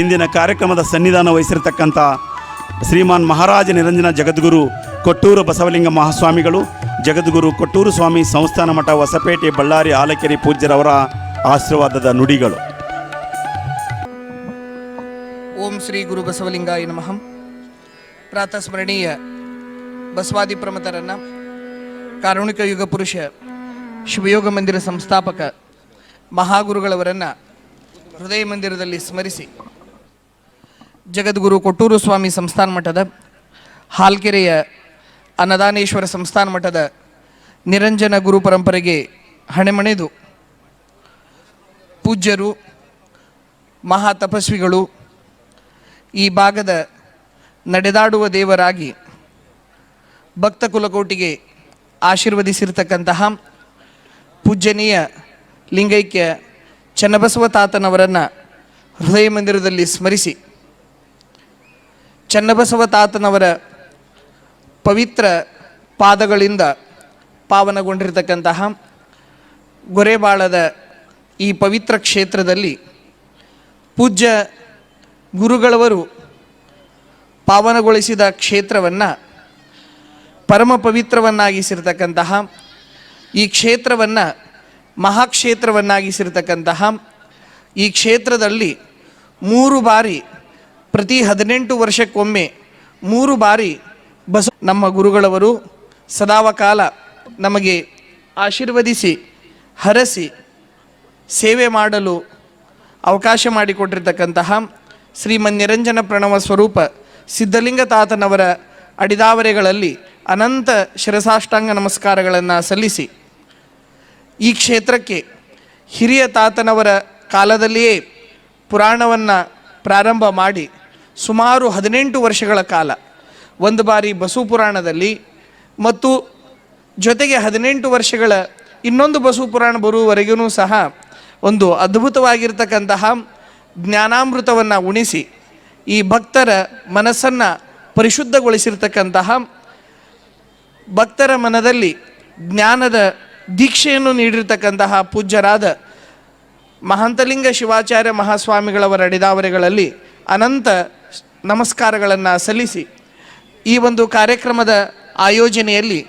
ಇಂದಿನ ಕಾರ್ಯಕ್ರಮದ ಸನ್ನಿಧಾನ ವಹಿಸಿರತಕ್ಕಂಥ ಶ್ರೀಮಾನ್ ಮಹಾರಾಜ ನಿರಂಜನ ಜಗದ್ಗುರು ಕೊಟ್ಟೂರು ಬಸವಲಿಂಗ ಮಹಾಸ್ವಾಮಿಗಳು, ಜಗದ್ಗುರು ಕೊಟ್ಟೂರು ಸ್ವಾಮಿ ಸಂಸ್ಥಾನ ಮಠ ಹೊಸಪೇಟೆ ಬಳ್ಳಾರಿ ಆಲಕೆರೆ ಪೂಜ್ಯರವರ ಆಶೀರ್ವಾದದ ನುಡಿಗಳು. ಓಂ ಶ್ರೀ ಗುರು ಬಸವಲಿಂಗಾಯ ನಮಃ. ಪ್ರಾತಃ ಸ್ಮರಣೀಯ ಬಸವಾದಿ ಪ್ರಮತರನ್ನ ಕಾರುಣಿಕ ಯುಗ ಪುರುಷ ಶಿವಯೋಗ ಮಂದಿರ ಸಂಸ್ಥಾಪಕ ಮಹಾಗುರುಗಳವರನ್ನ ಹೃದಯ ಮಂದಿರದಲ್ಲಿ ಸ್ಮರಿಸಿ ಜಗದ್ಗುರು ಕೊಟ್ಟೂರು ಸ್ವಾಮಿ ಸಂಸ್ಥಾನ ಮಠದ ಹಾಲ್ಕೆರೆಯ ಅನ್ನದಾನೇಶ್ವರ ಸಂಸ್ಥಾನ ಮಠದ ನಿರಂಜನ ಗುರು ಪರಂಪರೆಗೆ ಹಣೆಮಣೆದು ಪೂಜ್ಯರು ಮಹಾ ತಪಸ್ವಿಗಳು ಈ ಭಾಗದ ನಡೆದಾಡುವ ದೇವರಾಗಿ ಭಕ್ತ ಕುಲಕೋಟಿಗೆ ಆಶೀರ್ವದಿಸಿರ್ತಕ್ಕಂತಹ ಪೂಜ್ಯನೀಯ ಲಿಂಗೈಕ್ಯ ಚನ್ನಬಸವ ತಾತನವರನ್ನು ಹೃದಯ ಮಂದಿರದಲ್ಲಿ ಸ್ಮರಿಸಿ ಚನ್ನಬಸವ ತಾತನವರ ಪವಿತ್ರ ಪಾದಗಳಿಂದ ಪಾವನಗೊಂಡಿರತಕ್ಕಂತಹ ಗೊರೆಬಾಳದ ಈ ಪವಿತ್ರ ಕ್ಷೇತ್ರದಲ್ಲಿ ಪೂಜ್ಯ ಗುರುಗಳವರು ಪಾವನಗೊಳಿಸಿದ ಕ್ಷೇತ್ರವನ್ನು ಪರಮ ಪವಿತ್ರವನ್ನಾಗಿಸಿರ್ತಕ್ಕಂತಹ ಈ ಕ್ಷೇತ್ರವನ್ನು ಮಹಾಕ್ಷೇತ್ರವನ್ನಾಗಿಸಿರ್ತಕ್ಕಂತಹ ಈ ಕ್ಷೇತ್ರದಲ್ಲಿ ಮೂರು ಬಾರಿ ಪ್ರತಿ ಹದಿನೆಂಟು ವರ್ಷಕ್ಕೊಮ್ಮೆ ಮೂರು ಬಾರಿ ಬಸ ನಮ್ಮ ಗುರುಗಳವರು ಸದಾವಕಾಲ ನಮಗೆ ಆಶೀರ್ವದಿಸಿ, ಹರಸಿ, ಸೇವೆ ಮಾಡಲು ಅವಕಾಶ ಮಾಡಿಕೊಟ್ಟಿರ್ತಕ್ಕಂತಹ ಶ್ರೀಮನ್ ನಿರಂಜನ ಪ್ರಣವ ಸ್ವರೂಪ ಸಿದ್ಧಲಿಂಗ ತಾತನವರ ಅಡಿದಾವರೆಗಳಲ್ಲಿ ಅನಂತ ಶಿರಸಾಷ್ಟಾಂಗ ನಮಸ್ಕಾರಗಳನ್ನು ಸಲ್ಲಿಸಿ, ಈ ಕ್ಷೇತ್ರಕ್ಕೆ ಹಿರಿಯ ತಾತನವರ ಕಾಲದಲ್ಲಿಯೇ ಪುರಾಣವನ್ನು ಪ್ರಾರಂಭ ಮಾಡಿ ಸುಮಾರು ಹದಿನೆಂಟು ವರ್ಷಗಳ ಕಾಲ ಒಂದು ಬಾರಿ ಬಸು ಪುರಾಣದಲ್ಲಿ ಮತ್ತು ಜೊತೆಗೆ ಹದಿನೆಂಟು ವರ್ಷಗಳ ಇನ್ನೊಂದು ಬಸು ಪುರಾಣ ಬರುವವರೆಗೂ ಸಹ ಒಂದು ಅದ್ಭುತವಾಗಿರ್ತಕ್ಕಂತಹ ಜ್ಞಾನಾಮೃತವನ್ನು ಉಣಿಸಿ ಈ ಭಕ್ತರ ಮನಸ್ಸನ್ನು ಪರಿಶುದ್ಧಗೊಳಿಸಿರ್ತಕ್ಕಂತಹ ಭಕ್ತರ ಮನದಲ್ಲಿ ಜ್ಞಾನದ ದೀಕ್ಷೆಯನ್ನು ನೀಡಿರ್ತಕ್ಕಂತಹ ಪೂಜ್ಯರಾದ ಮಹಾಂತಲಿಂಗ ಶಿವಾಚಾರ್ಯ ಮಹಾಸ್ವಾಮಿಗಳವರ ಅಡಿದಾವರೆಗಳಲ್ಲಿ ಅನಂತ ನಮಸ್ಕಾರಗಳನ್ನು ಸಲ್ಲಿಸಿ ಈ ಒಂದು ಕಾರ್ಯಕ್ರಮದ ಆಯೋಜನೆಯಲ್ಲಿ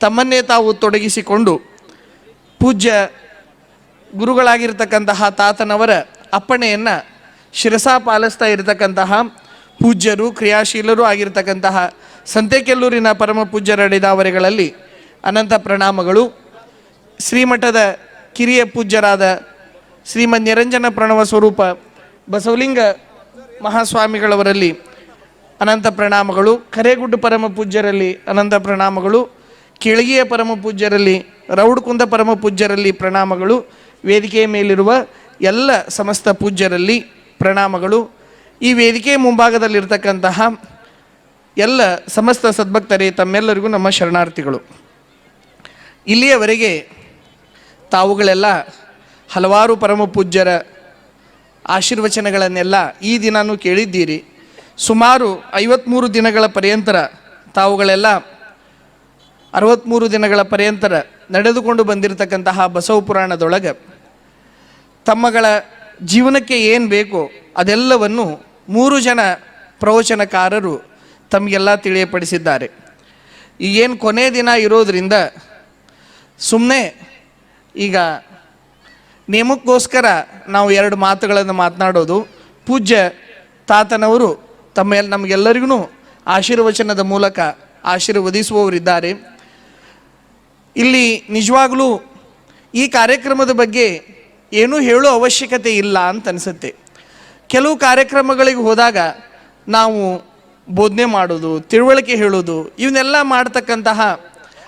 ತಮ್ಮನ್ನೇ ತಾವು ತೊಡಗಿಸಿಕೊಂಡು ಪೂಜ್ಯ ಗುರುಗಳಾಗಿರ್ತಕ್ಕಂತಹ ತಾತನವರ ಅಪ್ಪಣೆಯನ್ನು ಶಿರಸಾ ಪಾಲಿಸ್ತಾ ಇರತಕ್ಕಂತಹ ಪೂಜ್ಯರು, ಕ್ರಿಯಾಶೀಲರು ಆಗಿರ್ತಕ್ಕಂತಹ ಸಂತೆಕೆಲ್ಲೂರಿನ ಪರಮ ಪೂಜ್ಯರಡಿದಾವರೆಗಳಲ್ಲಿ ಅನಂತ ಪ್ರಣಾಮಗಳು. ಶ್ರೀಮಠದ ಕಿರಿಯ ಪೂಜ್ಯರಾದ ಶ್ರೀಮನ್ ನಿರಂಜನ ಪ್ರಣವ ಸ್ವರೂಪ ಬಸವಲಿಂಗ ಮಹಾಸ್ವಾಮಿಗಳವರಲ್ಲಿ ಅನಂತ ಪ್ರಣಾಮಗಳು, ಕರೇಗುಡ್ಡು ಪರಮ ಪೂಜ್ಯರಲ್ಲಿ ಅನಂತ ಪ್ರಣಾಮಗಳು, ಕೆಳಗಿಯ ಪರಮ ಪೂಜ್ಯರಲ್ಲಿ ರೌಡ್ಕುಂದ ಪರಮ ಪೂಜ್ಯರಲ್ಲಿ ಪ್ರಣಾಮಗಳು, ವೇದಿಕೆಯ ಮೇಲಿರುವ ಎಲ್ಲ ಸಮಸ್ತ ಪೂಜ್ಯರಲ್ಲಿ ಪ್ರಣಾಮಗಳು. ಈ ವೇದಿಕೆಯ ಮುಂಭಾಗದಲ್ಲಿರ್ತಕ್ಕಂತಹ ಎಲ್ಲ ಸಮಸ್ತ ಸದ್ಭಕ್ತರೇ, ತಮ್ಮೆಲ್ಲರಿಗೂ ನಮ್ಮ ಶರಣಾರ್ಥಿಗಳು. ಇಲ್ಲಿಯವರೆಗೆ ತಾವುಗಳೆಲ್ಲ ಹಲವಾರು ಪರಮ ಪೂಜ್ಯರ ಆಶೀರ್ವಚನಗಳನ್ನೆಲ್ಲ ಈ ದಿನನೂ ಕೇಳಿದ್ದೀರಿ. ಸುಮಾರು ಐವತ್ತ್ಮೂರು ದಿನಗಳ ಪರ್ಯಂತರ ತಾವುಗಳೆಲ್ಲ ಅರವತ್ತ್ಮೂರು ದಿನಗಳ ಪರ್ಯಂತರ ನಡೆದುಕೊಂಡು ಬಂದಿರತಕ್ಕಂತಹ ಬಸವ ಪುರಾಣದೊಳಗೆ ತಮ್ಮಗಳ ಜೀವನಕ್ಕೆ ಏನು ಬೇಕೋ ಅದೆಲ್ಲವನ್ನು ಮೂರು ಜನ ಪ್ರವಚನಕಾರರು ತಮಗೆಲ್ಲ ತಿಳಿಯಪಡಿಸಿದ್ದಾರೆ. ಈಗೇನು ಕೊನೆ ದಿನ ಇರೋದರಿಂದ ಸುಮ್ಮನೆ ಈಗ ನೇಮಕ್ಕೋಸ್ಕರ ನಾವು ಎರಡು ಮಾತುಗಳನ್ನು ಮಾತನಾಡೋದು. ಪೂಜ್ಯ ತಾತನವರು ತಮ್ಮ ಎಲ್, ನಮಗೆಲ್ಲರಿಗೂ ಆಶೀರ್ವಚನದ ಮೂಲಕ ಆಶೀರ್ವದಿಸುವವರಿದ್ದಾರೆ. ಇಲ್ಲಿ ನಿಜವಾಗಲೂ ಈ ಕಾರ್ಯಕ್ರಮದ ಬಗ್ಗೆ ಏನೂ ಹೇಳೋ ಅವಶ್ಯಕತೆ ಇಲ್ಲ ಅಂತ ಅನಿಸುತ್ತೆ. ಕೆಲವು ಕಾರ್ಯಕ್ರಮಗಳಿಗೆ ಹೋದಾಗ ನಾವು ಬೋಧನೆ ಮಾಡೋದು, ತಿಳುವಳಿಕೆ ಹೇಳೋದು, ಇವನ್ನೆಲ್ಲ ಮಾಡ್ತಕ್ಕಂತಹ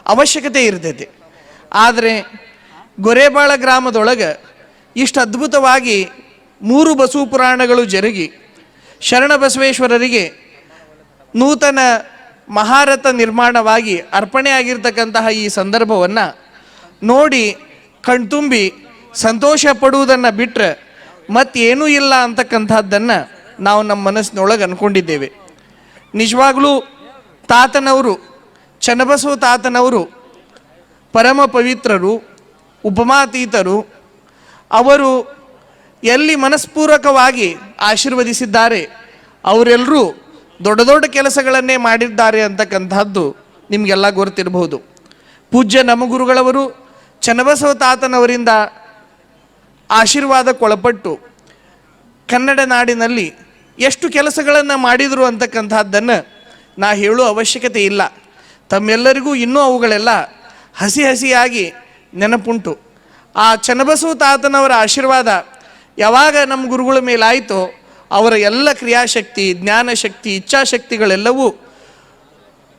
ಅವಶ್ಯಕತೆ ಇರ್ತೈತೆ. ಆದರೆ ಗೊರೆಬಾಳ ಗ್ರಾಮದೊಳಗೆ ಇಷ್ಟು ಅದ್ಭುತವಾಗಿ ಮೂರು ಬಸವ ಪುರಾಣಗಳು ಜರುಗಿ. ಶರಣ ಬಸವೇಶ್ವರರಿಗೆ ನೂತನ ಮಹಾರಥ ನಿರ್ಮಾಣವಾಗಿ ಅರ್ಪಣೆ ಆಗಿರ್ತಕ್ಕಂತಹ ಈ ಸಂದರ್ಭವನ್ನು ನೋಡಿ ಕಣ್ತುಂಬಿ ಸಂತೋಷ ಪಡುವುದನ್ನು ಬಿಟ್ಟರೆ ಮತ್ತೇನೂ ಇಲ್ಲ ಅಂತಕ್ಕಂಥದ್ದನ್ನು ನಾವು ನಮ್ಮ ಮನಸ್ಸಿನೊಳಗೆ ಅಂದ್ಕೊಂಡಿದ್ದೇವೆ ನಿಜವಾಗಲೂ ತಾತನವರು, ಚನ್ನಬಸವ ತಾತನವರು, ಪರಮ ಪವಿತ್ರರು, ಉಪಮಾತೀತರು ಅವರು ಎಲ್ಲಿ ಮನಸ್ಪೂರ್ವಕವಾಗಿ ಆಶೀರ್ವದಿಸಿದ್ದಾರೆ, ಅವರೆಲ್ಲರೂ ದೊಡ್ಡ ದೊಡ್ಡ ಕೆಲಸಗಳನ್ನೇ ಮಾಡಿದ್ದಾರೆ ಅಂತಕ್ಕಂಥದ್ದು ನಿಮಗೆಲ್ಲ ಗೊತ್ತಿರಬಹುದು. ಪೂಜ್ಯ ನಮ್ಮ ಗುರುಗಳವರು ಚನ್ನಬಸವ ತಾತನವರಿಂದ ಆಶೀರ್ವಾದಕ್ಕೊಳಪಟ್ಟು ಕನ್ನಡ ನಾಡಿನಲ್ಲಿ ಎಷ್ಟು ಕೆಲಸಗಳನ್ನು ಮಾಡಿದರು ಅಂತಕ್ಕಂಥದ್ದನ್ನು ನಾ ಹೇಳೋ ಅವಶ್ಯಕತೆ ಇಲ್ಲ. ತಮ್ಮೆಲ್ಲರಿಗೂ ಇನ್ನೂ ಅವುಗಳೆಲ್ಲ ಹಸಿ ಹಸಿಯಾಗಿ ನೆನಪುಂಟು. ಆ ಚನ್ನಬಸವ ತಾತನವರ ಆಶೀರ್ವಾದ ಯಾವಾಗ ನಮ್ಮ ಗುರುಗಳ ಮೇಲಾಯಿತೋ ಅವರ ಎಲ್ಲ ಕ್ರಿಯಾಶಕ್ತಿ, ಜ್ಞಾನಶಕ್ತಿ, ಇಚ್ಛಾಶಕ್ತಿಗಳೆಲ್ಲವೂ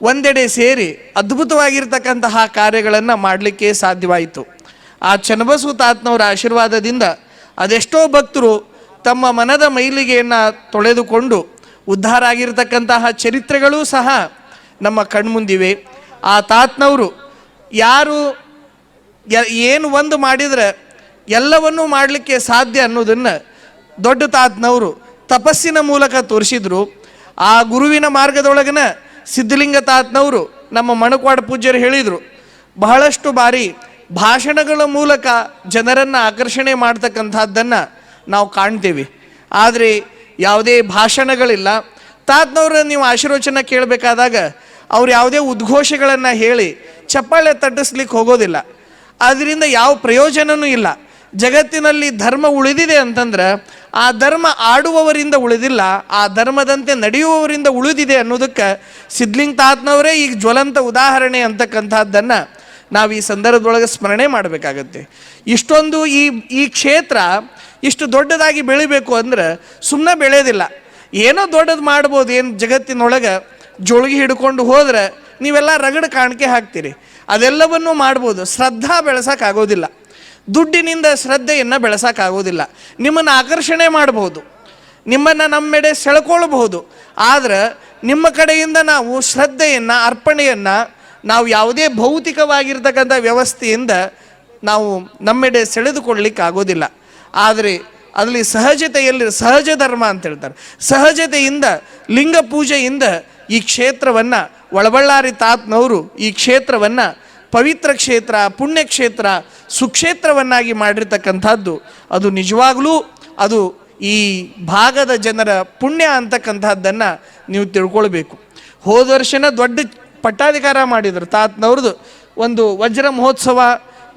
ಒಂದೆಡೆ ಸೇರಿ ಅದ್ಭುತವಾಗಿರ್ತಕ್ಕಂತಹ ಕಾರ್ಯಗಳನ್ನು ಮಾಡಲಿಕ್ಕೆ ಸಾಧ್ಯವಾಯಿತು. ಆ ಚನ್ನಬಸವ ತಾತನವರ ಆಶೀರ್ವಾದದಿಂದ ಅದೆಷ್ಟೋ ಭಕ್ತರು ತಮ್ಮ ಮನದ ಮೈಲಿಗೆಯನ್ನು ತೊಳೆದುಕೊಂಡು ಉದ್ಧಾರ ಆಗಿರತಕ್ಕಂತಹ ಚರಿತ್ರೆಗಳೂ ಸಹ ನಮ್ಮ ಕಣ್ಮುಂದಿವೆ. ಆ ತಾತನವರು ಯಾರು ಏನು ಒಂದು ಮಾಡಿದರೆ ಎಲ್ಲವನ್ನೂ ಮಾಡಲಿಕ್ಕೆ ಸಾಧ್ಯ ಅನ್ನೋದನ್ನು ದೊಡ್ಡ ತಾತನವರು ತಪಸ್ಸಿನ ಮೂಲಕ ತೋರಿಸಿದ್ರು. ಆ ಗುರುವಿನ ಮಾರ್ಗದೊಳಗನ ಸಿದ್ಧಲಿಂಗ ತಾತನವರು ನಮ್ಮ ಮಣಕ್ವಾಡ ಪೂಜ್ಯರು ಹೇಳಿದರು. ಬಹಳಷ್ಟು ಬಾರಿ ಭಾಷಣಗಳ ಮೂಲಕ ಜನರನ್ನು ಆಕರ್ಷಣೆ ಮಾಡ್ತಕ್ಕಂಥದ್ದನ್ನು ನಾವು ಕಾಣ್ತೀವಿ. ಆದರೆ ಯಾವುದೇ ಭಾಷಣಗಳಿಲ್ಲ. ತಾತನವ್ರ ನೀವು ಆಶೀರ್ವಚನ ಕೇಳಬೇಕಾದಾಗ ಅವ್ರು ಯಾವುದೇ ಉದ್ಘೋಷಗಳನ್ನು ಹೇಳಿ ಚಪ್ಪಾಳೆ ತಟ್ಟಿಸ್ಲಿಕ್ಕೆ ಹೋಗೋದಿಲ್ಲ. ಅದರಿಂದ ಯಾವ ಪ್ರಯೋಜನವೂ ಇಲ್ಲ. ಜಗತ್ತಿನಲ್ಲಿ ಧರ್ಮ ಉಳಿದಿದೆ ಅಂತಂದ್ರೆ, ಆ ಧರ್ಮ ಆಡುವವರಿಂದ ಉಳಿದಿಲ್ಲ, ಆ ಧರ್ಮದಂತೆ ನಡೆಯುವವರಿಂದ ಉಳಿದಿದೆ ಅನ್ನೋದಕ್ಕೆ ಸಿದ್ಲಿಂಗ್ ತಾತ್ನವರೇ ಈಗ ಜ್ವಲಂತ ಉದಾಹರಣೆ ಅಂತಕ್ಕಂಥದ್ದನ್ನು ನಾವು ಈ ಸಂದರ್ಭದೊಳಗೆ ಸ್ಮರಣೆ ಮಾಡಬೇಕಾಗತ್ತೆ. ಇಷ್ಟೊಂದು ಈ ಈ ಕ್ಷೇತ್ರ ಇಷ್ಟು ದೊಡ್ಡದಾಗಿ ಬೆಳಿಬೇಕು ಅಂದ್ರೆ ಸುಮ್ಮನೆ ಬೆಳೆಯೋದಿಲ್ಲ ಏನೋ ದೊಡ್ಡದು ಮಾಡ್ಬೋದು ಏನು ಜಗತ್ತಿನೊಳಗೆ ಜೋಳಿಗೆ ಹಿಡ್ಕೊಂಡು ಹೋದ್ರೆ ನೀವೆಲ್ಲ ರಗಡ ಕಾಣಿಕೆ ಹಾಕ್ತೀರಿ. ಅದೆಲ್ಲವನ್ನೂ ಮಾಡ್ಬೋದು. ಶ್ರದ್ಧಾ ಬೆಳೆಸೋಕ್ಕಾಗೋದಿಲ್ಲ. ದುಡ್ಡಿನಿಂದ ಶ್ರದ್ಧೆಯನ್ನು ಬೆಳೆಸೋಕ್ಕಾಗೋದಿಲ್ಲ. ನಿಮ್ಮನ್ನು ಆಕರ್ಷಣೆ ಮಾಡ್ಬೋದು. ನಿಮ್ಮನ್ನು ನಮ್ಮೆಡೆ ಸೆಳ್ಕೊಳ್ಬಹುದು. ಆದರೆ ನಿಮ್ಮ ಕಡೆಯಿಂದ ನಾವು ಶ್ರದ್ಧೆಯನ್ನು, ಅರ್ಪಣೆಯನ್ನು ನಾವು ಯಾವುದೇ ಭೌತಿಕವಾಗಿರ್ತಕ್ಕಂಥ ವ್ಯವಸ್ಥೆಯಿಂದ ನಾವು ನಮ್ಮೆಡೆ ಸೆಳೆದುಕೊಳ್ಳಿಕ್ಕಾಗೋದಿಲ್ಲ. ಆದರೆ ಅಲ್ಲಿ ಸಹಜತೆಯಲ್ಲಿ, ಸಹಜ ಧರ್ಮ ಅಂತ ಹೇಳ್ತಾರೆ. ಸಹಜತೆಯಿಂದ, ಲಿಂಗ ಪೂಜೆಯಿಂದ ಈ ಕ್ಷೇತ್ರವನ್ನು ಒಳಬಳ್ಳಾರಿ ತಾತ್ನವರು ಈ ಕ್ಷೇತ್ರವನ್ನು ಪವಿತ್ರ ಕ್ಷೇತ್ರ, ಪುಣ್ಯಕ್ಷೇತ್ರ, ಸುಕ್ಷೇತ್ರವನ್ನಾಗಿ ಮಾಡಿರ್ತಕ್ಕಂಥದ್ದು. ಅದು ನಿಜವಾಗಲೂ ಅದು ಈ ಭಾಗದ ಜನರ ಪುಣ್ಯ ಅಂತಕ್ಕಂಥದ್ದನ್ನು ನೀವು ತಿಳ್ಕೊಳ್ಬೇಕು. ಹೋದ ವರ್ಷನ ದೊಡ್ಡ ಪಟ್ಟಾಧಿಕಾರ ಮಾಡಿದರು ತಾತ್ನವ್ರದ್ದು ಒಂದು ವಜ್ರ ಮಹೋತ್ಸವ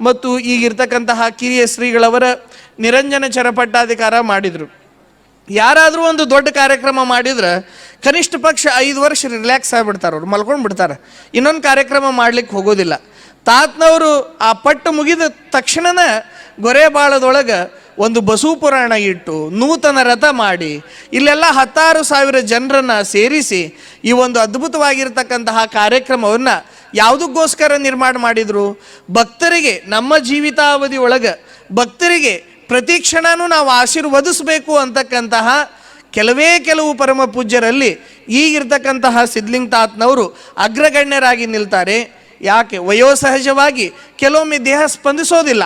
ಮತ್ತು ಈಗಿರ್ತಕ್ಕಂತಹ ಕಿರಿಯ ಶ್ರೀಗಳವರ ನಿರಂಜನ ಚರಪಟ್ಟಾಧಿಕಾರ ಮಾಡಿದರು. ಯಾರಾದರೂ ಒಂದು ದೊಡ್ಡ ಕಾರ್ಯಕ್ರಮ ಮಾಡಿದ್ರೆ ಕನಿಷ್ಠ ಪಕ್ಷ ಐದು ವರ್ಷ ರಿಲ್ಯಾಕ್ಸ್ ಆಗಿಬಿಡ್ತಾರೆ, ಅವ್ರು ಮಲ್ಕೊಂಡು ಬಿಡ್ತಾರೆ ಇನ್ನೊಂದು ಕಾರ್ಯಕ್ರಮ ಮಾಡ್ಲಿಕ್ಕೆ ಹೋಗೋದಿಲ್ಲ. ತಾತನವರು ಆ ಪಟ್ಟು ಮುಗಿದ ಗೊರೆ ಗೊರೆಬಾಳದೊಳಗೆ ಒಂದು ಬಸು ಪುರಾಣ ಇಟ್ಟು ನೂತನ ರಥ ಮಾಡಿ, ಇಲ್ಲೆಲ್ಲ ಹತ್ತಾರು ಸಾವಿರ ಜನರನ್ನು ಸೇರಿಸಿ ಈ ಒಂದು ಅದ್ಭುತವಾಗಿರ್ತಕ್ಕಂತಹ ಕಾರ್ಯಕ್ರಮವನ್ನು ಯಾವುದಕ್ಕೋಸ್ಕರ ನಿರ್ಮಾಣ ಮಾಡಿದರು? ಭಕ್ತರಿಗೆ ನಮ್ಮ ಜೀವಿತಾವಧಿ ಒಳಗೆ ಭಕ್ತರಿಗೆ ಪ್ರತಿ ಕ್ಷಣನೂ ನಾವು ಆಶೀರ್ವದಿಸಬೇಕು ಅಂತಕ್ಕಂತಹ ಕೆಲವೇ ಕೆಲವು ಪರಮ ಪೂಜ್ಯರಲ್ಲಿ ಈಗಿರ್ತಕ್ಕಂತಹ ಸಿದ್ಲಿಂಗ್ ತಾತ್ನವರು ಅಗ್ರಗಣ್ಯರಾಗಿ ನಿಲ್ತಾರೆ. ಯಾಕೆ? ವಯೋಸಹಜವಾಗಿ ಕೆಲವೊಮ್ಮೆ ದೇಹ ಸ್ಪಂದಿಸೋದಿಲ್ಲ.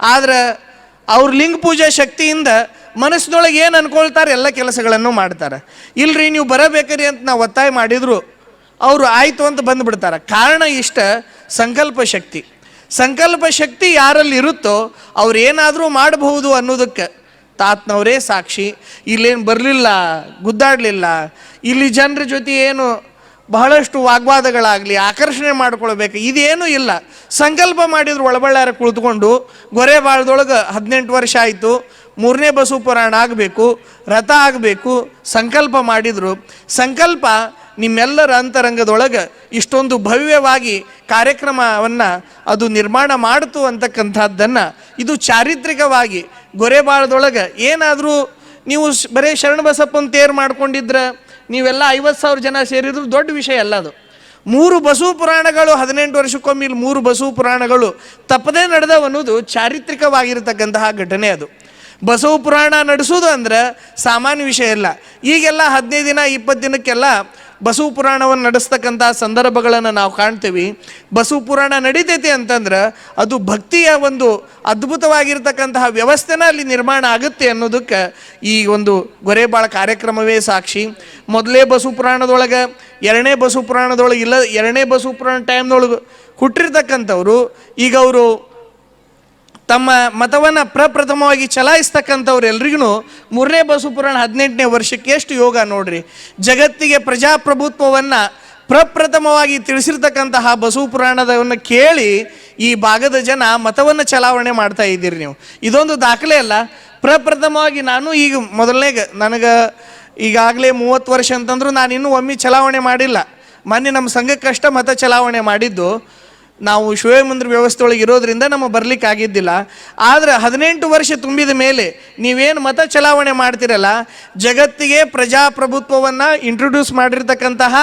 ಆದರೆ ಅವ್ರ ಲಿಂಗ ಪೂಜಾ ಶಕ್ತಿಯಿಂದ ಮನಸ್ಸಿನೊಳಗೆ ಏನು ಅನ್ಕೊಳ್ತಾರೆ? ಎಲ್ಲ ಕೆಲಸಗಳನ್ನು ಮಾಡ್ತಾರೆ. ಇಲ್ರಿ, ನೀವು ಬರಬೇಕ್ರಿ ಅಂತ ನಾವು ಒತ್ತಾಯ ಮಾಡಿದ್ರು, ಅವರು ಆಯಿತು ಅಂತ ಬಂದುಬಿಡ್ತಾರೆ. ಕಾರಣ ಇಷ್ಟ, ಸಂಕಲ್ಪ ಶಕ್ತಿ. ಸಂಕಲ್ಪ ಶಕ್ತಿ ಯಾರಲ್ಲಿ ಇರುತ್ತೋ ಅವ್ರು ಏನಾದರೂ ಮಾಡಬಹುದು ಅನ್ನೋದಕ್ಕೆ ತಾತ್ನವರೇ ಸಾಕ್ಷಿ. ಇಲ್ಲೇನು ಬರಲಿಲ್ಲ, ಗುದ್ದಾಡಲಿಲ್ಲ. ಇಲ್ಲಿ ಜನರ ಜೊತೆ ಏನು ಬಹಳಷ್ಟು ವಾಗ್ವಾದಗಳಾಗಲಿ, ಆಕರ್ಷಣೆ ಮಾಡ್ಕೊಳ್ಬೇಕು, ಇದೇನೂ ಇಲ್ಲ. ಸಂಕಲ್ಪ ಮಾಡಿದ್ರು ಒಳಬಳ್ಳಾರ ಕುಳಿತುಕೊಂಡು ಗೊರೆ ಬಾಳದೊಳಗೆ ಹದಿನೆಂಟು ವರ್ಷ ಆಯಿತು, ಮೂರನೇ ಬಸು ಪುರಾಣ ಆಗಬೇಕು, ರಥ ಆಗಬೇಕು, ಸಂಕಲ್ಪ ಮಾಡಿದರು. ಸಂಕಲ್ಪ ನಿಮ್ಮೆಲ್ಲರ ಅಂತರಂಗದೊಳಗೆ ಇಷ್ಟೊಂದು ಭವ್ಯವಾಗಿ ಕಾರ್ಯಕ್ರಮವನ್ನು ಅದು ನಿರ್ಮಾಣ ಮಾಡಿತು ಅಂತಕ್ಕಂಥದ್ದನ್ನು ಇದು ಚಾರಿತ್ರಿಕವಾಗಿ ಗೊರೆಬಾಳದೊಳಗೆ ಏನಾದರೂ ನೀವು ಬರೀ ಶರಣಬಸಪ್ಪನ ತೇರು ಮಾಡ್ಕೊಂಡಿದ್ರೆ, ನೀವೆಲ್ಲ ಐವತ್ತು ಸಾವಿರ ಜನ ಸೇರಿದ್ರು ದೊಡ್ಡ ವಿಷಯ ಅಲ್ಲ ಅದು. ಮೂರು ಬಸು ಪುರಾಣಗಳು, ಹದಿನೆಂಟು ವರ್ಷಕ್ಕೊಮ್ಮೆ ಇಲ್ಲಿ ಮೂರು ಬಸು ಪುರಾಣಗಳು ತಪ್ಪದೇ ನಡೆದವು ಅನ್ನೋದು ಚಾರಿತ್ರಿಕವಾಗಿರತಕ್ಕಂತಹ ಘಟನೆ ಅದು. ಬಸವ ಪುರಾಣ ನಡೆಸೋದು ಅಂದ್ರೆ ಸಾಮಾನ್ಯ ವಿಷಯ ಇಲ್ಲ ಈಗೆಲ್ಲ ಹದಿನೈದು ದಿನ, ಇಪ್ಪತ್ತು ದಿನಕ್ಕೆಲ್ಲ ಬಸವ ಪುರಾಣವನ್ನು ನಡೆಸ್ತಕ್ಕಂಥ ಸಂದರ್ಭಗಳನ್ನು ನಾವು ಕಾಣ್ತೀವಿ. ಬಸವ ಪುರಾಣ ನಡೀತೈತಿ ಅಂತಂದ್ರೆ ಅದು ಭಕ್ತಿಯ ಒಂದು ಅದ್ಭುತವಾಗಿರ್ತಕ್ಕಂತಹ ವ್ಯವಸ್ಥೆನ ಅಲ್ಲಿ ನಿರ್ಮಾಣ ಆಗುತ್ತೆ ಅನ್ನೋದಕ್ಕೆ ಈ ಒಂದು ಗೊರೆಬಾಳ ಕಾರ್ಯಕ್ರಮವೇ ಸಾಕ್ಷಿ. ಮೊದಲೇ ಬಸವ ಪುರಾಣದೊಳಗೆ ಎರಡನೇ ಬಸವ ಪುರಾಣದೊಳಗೆ ಇಲ್ಲ, ಎರಡನೇ ಬಸವ ಪುರಾಣ ಟೈಮ್ನೊಳಗೆ ಹುಟ್ಟಿರ್ತಕ್ಕಂಥವ್ರು, ಈಗ ಅವರು ತಮ್ಮ ಮತವನ್ನು ಪ್ರಪ್ರಥಮವಾಗಿ ಚಲಾಯಿಸ್ತಕ್ಕಂಥವ್ರು ಎಲ್ರಿಗೂ ಮೂರನೇ ಬಸು ಪುರಾಣ ಹದಿನೆಂಟನೇ ವರ್ಷಕ್ಕೆ ಎಷ್ಟು ಯೋಗ ನೋಡ್ರಿ. ಜಗತ್ತಿಗೆ ಪ್ರಜಾಪ್ರಭುತ್ವವನ್ನು ಪ್ರಪ್ರಥಮವಾಗಿ ತಿಳಿಸಿರ್ತಕ್ಕಂತಹ ಬಸವ ಪುರಾಣದವನ್ನು ಕೇಳಿ ಈ ಭಾಗದ ಜನ ಮತವನ್ನು ಚಲಾವಣೆ ಮಾಡ್ತಾ ಇದ್ದೀರಿ ನೀವು. ಇದೊಂದು ದಾಖಲೆ ಅಲ್ಲ. ಪ್ರಪ್ರಥಮವಾಗಿ ನಾನು ಈಗ ಮೊದಲನೇ ನನಗೆ ಈಗಾಗಲೇ ಮೂವತ್ತು ವರ್ಷ ಅಂತಂದ್ರು ನಾನು ಇನ್ನೂ ಒಮ್ಮೆ ಚಲಾವಣೆ ಮಾಡಿಲ್ಲ. ಮೊನ್ನೆ ನಮ್ಮ ಸಂಘಕ್ಕಷ್ಟ ಮತ ಚಲಾವಣೆ ಮಾಡಿದ್ದು. ನಾವು ಶಿವಮಂದಿರ ವ್ಯವಸ್ಥೆ ಒಳಗೆ ಇರೋದ್ರಿಂದ ನಮಗೆ ಬರ್ಲಿಕ್ಕೆ ಆಗಿದ್ದಿಲ್ಲ. ಆದ್ರೆ ಹದಿನೆಂಟು ವರ್ಷ ತುಂಬಿದ ಮೇಲೆ ನೀವೇನು ಮತ ಚಲಾವಣೆ ಮಾಡ್ತಿರಲ್ಲ, ಜಗತ್ತಿಗೆ ಪ್ರಜಾಪ್ರಭುತ್ವವನ್ನು ಇಂಟ್ರೊಡ್ಯೂಸ್ ಮಾಡಿರ್ತಕ್ಕಂತಹ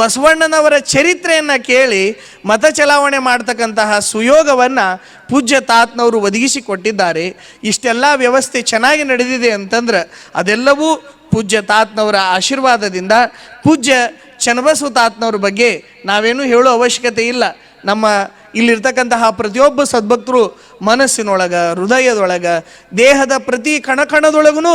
ಬಸವಣ್ಣನವರ ಚರಿತ್ರೆಯನ್ನು ಕೇಳಿ ಮತ ಚಲಾವಣೆ ಮಾಡ್ತಕ್ಕಂತಹ ಸುಯೋಗವನ್ನು ಪೂಜ್ಯ ತಾತ್ನವರು ಒದಗಿಸಿ ಕೊಟ್ಟಿದ್ದಾರೆ ಇಷ್ಟೆಲ್ಲ ವ್ಯವಸ್ಥೆ ಚೆನ್ನಾಗಿ ನಡೆದಿದೆ ಅಂತಂದ್ರೆ ಅದೆಲ್ಲವೂ ಪೂಜ್ಯ ತಾತ್ನವರ ಆಶೀರ್ವಾದದಿಂದ ಪೂಜ್ಯ ಚನ್ನಬಸವ ತಾತ್ನವ್ರ ಬಗ್ಗೆ ನಾವೇನು ಹೇಳೋ ಅವಶ್ಯಕತೆ ಇಲ್ಲ. ನಮ್ಮ ಇಲ್ಲಿರ್ತಕ್ಕಂತಹ ಪ್ರತಿಯೊಬ್ಬ ಸದ್ಭಕ್ತರು ಮನಸ್ಸಿನೊಳಗ, ಹೃದಯದೊಳಗ, ದೇಹದ ಪ್ರತಿ ಕಣಕಣದೊಳಗೂ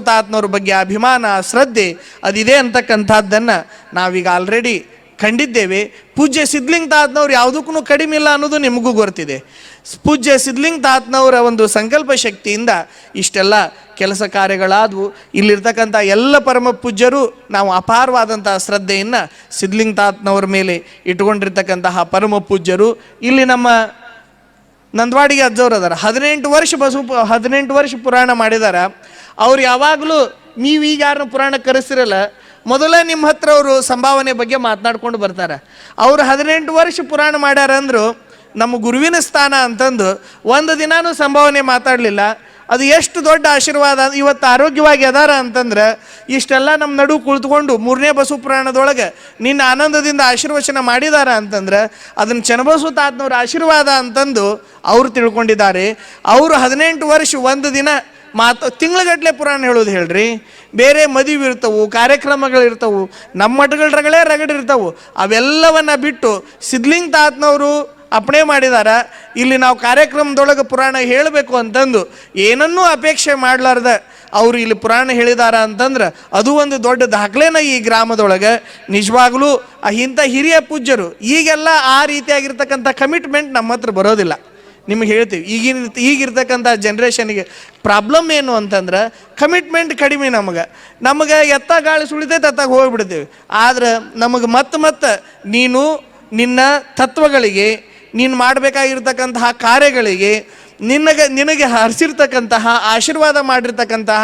ತಾತ್ನವ್ರ ಬಗ್ಗೆ ಅಭಿಮಾನ, ಶ್ರದ್ಧೆ, ಅದಿದೆ ಅಂತಕ್ಕಂಥದ್ದನ್ನು ನಾವೀಗ ಆಲ್ರೆಡಿ ಕಂಡಿದ್ದೇವೆ. ಪೂಜ್ಯ ಸಿದ್ಲಿಂಗ್ ತಾತ್ನವ್ರು ಯಾವುದಕ್ಕೂ ಕಡಿಮೆ ಇಲ್ಲ ಅನ್ನೋದು ನಿಮಗೂ ಗೊತ್ತಿದೆ. ಪೂಜ್ಯ ಸಿದ್ಲಿಂಗ್ ತಾತ್ನವರ ಒಂದು ಸಂಕಲ್ಪ ಶಕ್ತಿಯಿಂದ ಇಷ್ಟೆಲ್ಲ ಕೆಲಸ ಕಾರ್ಯಗಳಾದವು. ಇಲ್ಲಿರ್ತಕ್ಕಂಥ ಎಲ್ಲ ಪರಮ ಪೂಜ್ಯರು ನಾವು ಅಪಾರವಾದಂಥ ಶ್ರದ್ಧೆಯನ್ನು ಸಿದ್ಲಿಂಗ್ ತಾತ್ನವ್ರ ಮೇಲೆ ಇಟ್ಕೊಂಡಿರ್ತಕ್ಕಂತಹ ಪರಮ ಪೂಜ್ಯರು. ಇಲ್ಲಿ ನಮ್ಮ ನಂದವಾಡಿಗೆ ಅಜ್ಜವ್ರು ಅದಾರ. ಹದಿನೆಂಟು ವರ್ಷ ಬಸು ಹದಿನೆಂಟು ವರ್ಷ ಪುರಾಣ ಮಾಡಿದಾರ. ಅವ್ರು ಯಾವಾಗಲೂ ನೀವು ಈಗ ಯಾರನ್ನ ಪುರಾಣ ಕರೆಸಿರಲ್ಲ ಮೊದಲೇ ನಿಮ್ಮ ಹತ್ರ ಅವರು ಸಂಭಾವನೆ ಬಗ್ಗೆ ಮಾತನಾಡ್ಕೊಂಡು ಬರ್ತಾರೆ. ಅವರು ಹದಿನೆಂಟು ವರ್ಷ ಪುರಾಣ ಮಾಡ್ಯಾರ ಅಂದ್ರು, ನಮ್ಮ ಗುರುವಿನ ಸ್ಥಾನ ಅಂತಂದು ಒಂದು ದಿನಾನೂ ಸಂಭಾವನೆ ಮಾತಾಡಲಿಲ್ಲ. ಅದು ಎಷ್ಟು ದೊಡ್ಡ ಆಶೀರ್ವಾದ, ಇವತ್ತು ಆರೋಗ್ಯವಾಗಿ ಅದಾರ ಅಂತಂದ್ರೆ, ಇಷ್ಟೆಲ್ಲ ನಮ್ಮ ನಡು ಕುಳಿತುಕೊಂಡು ಮೂರನೇ ಬಸು ಪುರಾಣದೊಳಗೆ ನಿನ್ನ ಆನಂದದಿಂದ ಆಶೀರ್ವಚನ ಮಾಡಿದಾರ ಅಂತಂದ್ರೆ, ಅದನ್ನು ಚನ್ನಬಸು ತಾತನವ್ರ ಆಶೀರ್ವಾದ ಅಂತಂದು ಅವರು ತಿಳ್ಕೊಂಡಿದ್ದಾರೆ. ಅವರು ಹದಿನೆಂಟು ವರ್ಷ ಒಂದು ದಿನ ಮಾತು ತಿಂಗಳಗಟ್ಟಲೆ ಪುರಾಣ ಹೇಳೋದು ಹೇಳ್ರಿ. ಬೇರೆ ಮದುವೆ ಇರ್ತವು ಕಾರ್ಯಕ್ರಮಗಳಿರ್ತವು ನಮ್ಮ ಮಠಗಳರಗಳೇ ರಗಡಿರ್ತವು ಅವೆಲ್ಲವನ್ನ ಬಿಟ್ಟು ಸಿದ್ಲಿಂಗ್ ತಾತ್ನವರು ಅಪಣೆ ಮಾಡಿದಾರ. ಇಲ್ಲಿ ನಾವು ಕಾರ್ಯಕ್ರಮದೊಳಗೆ ಪುರಾಣ ಹೇಳಬೇಕು ಅಂತಂದು ಏನನ್ನೂ ಅಪೇಕ್ಷೆ ಮಾಡಲಾರ್ದ. ಅವರು ಇಲ್ಲಿ ಪುರಾಣ ಹೇಳಿದಾರ ಅಂತಂದ್ರೆ ಅದು ಒಂದು ದೊಡ್ಡ ದಾಖಲೆನ ಈ ಗ್ರಾಮದೊಳಗೆ. ನಿಜವಾಗ್ಲೂ ಇಂಥ ಹಿರಿಯ ಪೂಜ್ಯರು ಈಗೆಲ್ಲ ಆ ರೀತಿಯಾಗಿರ್ತಕ್ಕಂಥ ಕಮಿಟ್ಮೆಂಟ್ ನಮ್ಮ ಹತ್ರ ಬರೋದಿಲ್ಲ. ನಿಮ್ಗೆ ಹೇಳ್ತೀವಿ. ಈಗಿನ ಈಗಿರ್ತಕ್ಕಂಥ ಜನ್ರೇಷನ್ಗೆ ಪ್ರಾಬ್ಲಮ್ ಏನು ಅಂತಂದ್ರೆ ಕಮಿಟ್ಮೆಂಟ್ ಕಡಿಮೆ ನಮಗೆ. ನಮಗೆ ಎತ್ತ ಗಾಳಿ ಸುಳಿತೈತೆ ಅತ್ತಾಗ ಹೋಗ್ಬಿಡ್ತೀವಿ. ಆದ್ರೆ ನಮಗೆ ಮತ್ತೆ ಮತ್ತೆ ನೀನು ನಿನ್ನ ತತ್ವಗಳಿಗೆ, ನೀನು ಮಾಡಬೇಕಾಗಿರ್ತಕ್ಕಂತಹ ಕಾರ್ಯಗಳಿಗೆ, ನಿನಗೆ ನಿನಗೆ ಹರಿಸಿರ್ತಕ್ಕಂತಹ, ಆಶೀರ್ವಾದ ಮಾಡಿರ್ತಕ್ಕಂತಹ